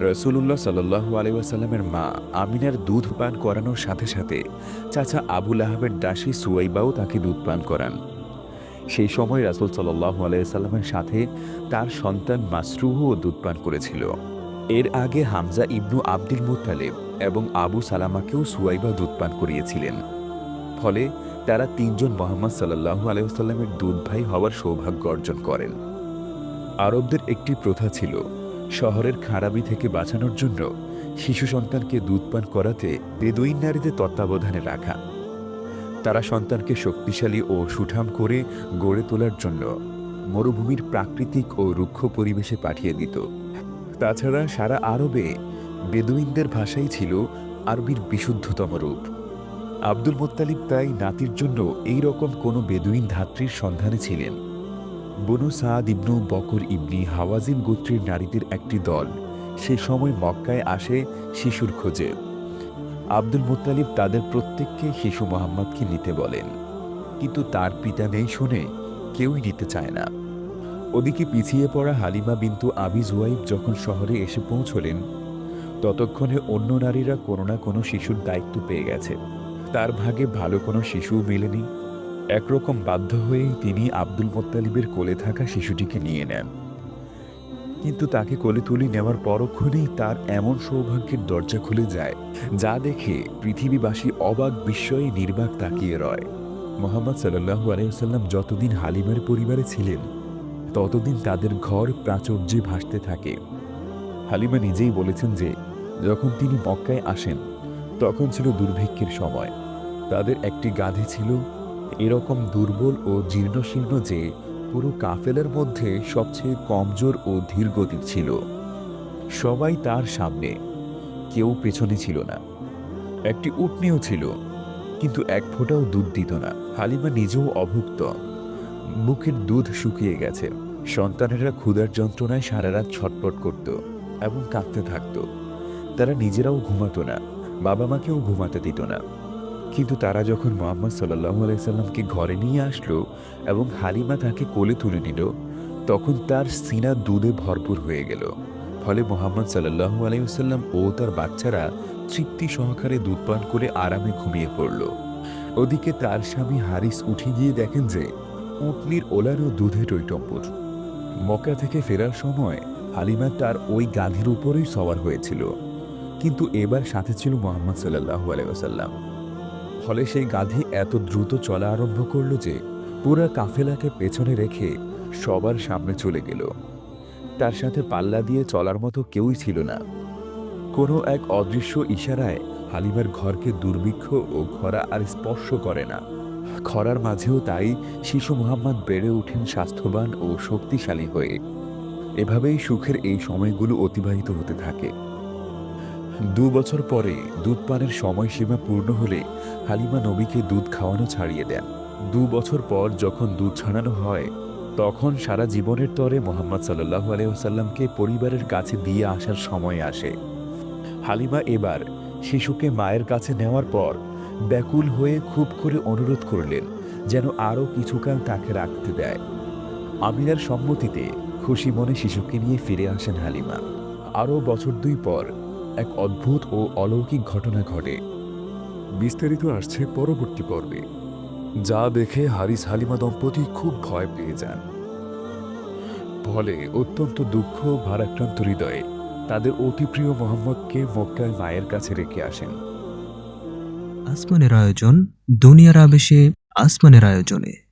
রসুল্লাহ সাল্লাহু আলাইসাল্লামের মা আমিনার দুধ পান করানোর সাথে সাথে চাচা আবুল আহাবের দাসী সুয়াইবাও তাকে দুধ পান করান। সেই সময় রাসুল সাল্লাহু আলাইসাল্লামের সাথে তার সন্তান মাসরুহও দুধ পান করেছিল। এর আগে হামজা ইবনু আব্দুল মুতালেব এবং আবু সালামাকেও সুয়াইবা দুধ পান করিয়েছিলেন। ফলে তারা তিনজন মোহাম্মদ সাল্লাহু আলাইসাল্লামের দুধ ভাই হওয়ার সৌভাগ্য অর্জন করেন। আরবদের একটি প্রথা ছিল শহরের খারাপি থেকে বাঁচানোর জন্য শিশু সন্তানকে দুধ পান করাতে বেদুইন নারীদের তত্ত্বাবধানে রাখা। তারা সন্তানকে শক্তিশালী ও সুঠাম করে গড়ে তোলার জন্য মরুভূমির প্রাকৃতিক ও রুক্ষ পরিবেশে পাঠিয়ে দিত। তাছাড়া সারা আরবে বেদুইনদের ভাষাই ছিল আরবির বিশুদ্ধতম রূপ। আব্দুল মোত্তালিব তাই নাতির জন্য এই রকম কোনো বেদুইন ধাত্রীর সন্ধানে ছিলেন। বনু সাদ ইবনু বকর ইবনি হাওয়াজিন গোত্রের নারীদের একটি দল। সে সময় মক্কায় আসে শিশুর খোঁজে। আব্দুল মুত্তালিব তাদের প্রত্যেককে শিশু মোহাম্মদকে নিতে বলেন। কিন্তু তার পিতা নেই শুনে কেউই নিতে চায় না। ওদিকে পিছিয়ে পড়া হালিমা বিন্তু আবি জুয়াইব যখন শহরে এসে পৌঁছলেন, ততক্ষণে অন্য নারীরা কোনো না কোনো শিশুর দায়িত্ব পেয়ে গেছে। তার ভাগে ভালো কোনো শিশুও মেলেনি। একরকম বাধ্য হয়েই তিনি আব্দুল মোত্তালিবের কোলে থাকা শিশুটিকে নিয়ে নেন। কিন্তু তাকে কোলে তুলে নেওয়ার পরক্ষণেই তার এমন সৌভাগ্যের দরজা খুলে যায়, যা দেখে পৃথিবীবাসী অবাক বিস্ময়ে নির্বাক তাকিয়ে রয়। মোহাম্মদ সাল্লাহু আলাইসাল্লাম যতদিন হালিমার পরিবারে ছিলেন, ততদিন তাদের ঘর প্রাচুর্যে ভাসতে থাকে। হালিমা নিজেই বলেছেন যে, যখন তিনি মক্কায় আসেন, তখন ছিল দুর্ভিক্ষের সময়। তাদের একটি গাধি ছিল এরকম দুর্বল ও জীর্ণশীর্ণ যে পুরো কাফেলের মধ্যে সবচেয়ে কমজোর ও ধীরগতির ছিল। সবাই তার সামনে, কেউ পেছনে ছিল না। একটি উটনিও ছিল, কিন্তু এক ফোঁটাও দুধ দিত না। হালিমা নিজেও অভুক্ত। মুখের দুধ শুকিয়ে গেছে। সন্তানেরা ক্ষুধার যন্ত্রণায় সারা রাত ছটপট করত এবং কাঁদতে থাকত। তারা নিজেরাও ঘুমাতো না। বাবা মাকেও ঘুমাতে দিত না। কিন্তু তারা যখন মোহাম্মদ সাল্লাহ আলাইসাল্লামকে ঘরে নিয়ে আসলো এবং হালিমা তাকে কোলে তুলে নিল, তখন তার সিনা দুধে ভরপুর হয়ে গেল। ফলে মোহাম্মদ সাল্লাহু আলাইসাল্লাম ও তার বাচ্চারা তৃপ্তি সহকারে দুধ পান করে আরামে ঘুমিয়ে পড়ল। ওদিকে তার স্বামী হারিস উঠে গিয়ে দেখেন যে উটনির ওলারও দুধে টৈটম্পুর মক্কা থেকে ফেরার সময় হালিমা তার ওই গাধীর উপরেই সওয়ার হয়েছিল। কিন্তু এবার সাথে ছিল মোহাম্মদ সাল্লাহু আলাইসাল্লাম ফলে সেই গাধী এত দ্রুত চলা আরম্ভ করল যে পুরা কাফেলাকে পেছনে রেখে সবার সামনে চলে গেল। তার সাথে পাল্লা দিয়ে চলার মতো কেউই ছিল না। কোনো এক অদৃশ্য ইশারায় হালিমার ঘরকে দুর্ভিক্ষ ও খরা আর স্পর্শ করে না। খরার মাঝেও তাই শিশু মোহাম্মদ বেড়ে ওঠেন স্বাস্থ্যবান ও শক্তিশালী হয়ে। এভাবেই সুখের এই সময়গুলো অতিবাহিত হতে থাকে। দু বছর পরে দুধ পানের সময়সীমা পূর্ণ হলে হালিমা নবীকে দুধ খাওয়ানো ছাড়িয়ে দেন। দু বছর পর যখন দুধ ছাড়ানো হয়, তখন সারা জীবনের তরে মোহাম্মদ সাল্লাহ আলহামকে পরিবারের কাছে দিয়ে আসার সময় আসে। হালিমা এবার শিশুকে মায়ের কাছে নেওয়ার পর ব্যাকুল হয়ে খুব করে অনুরোধ করলেন যেন আরও কিছুকাল তাকে রাখতে দেয়। আমিনার সম্মতিতে খুশি মনে শিশুকে নিয়ে ফিরে আসেন হালিমা। আরও বছর দুই পর এক অদ্ভুত ও অলৌকিক ঘটনা ঘটে। বিস্তারিত আসছে পরবর্তী পর্বে। যা দেখে হারিস হালিমা দম্পতি খুব ভয় পেয়ে যান। ফলে অত্যন্ত দুঃখ ভারাক্রান্ত হৃদয়ে তাদের অতি প্রিয় মোহাম্মদকে মক্কায় মায়ের কাছে রেখে আসেন। আসমানের আয়োজন দুনিয়ার আবেশে, আসমানের আয়োজনে।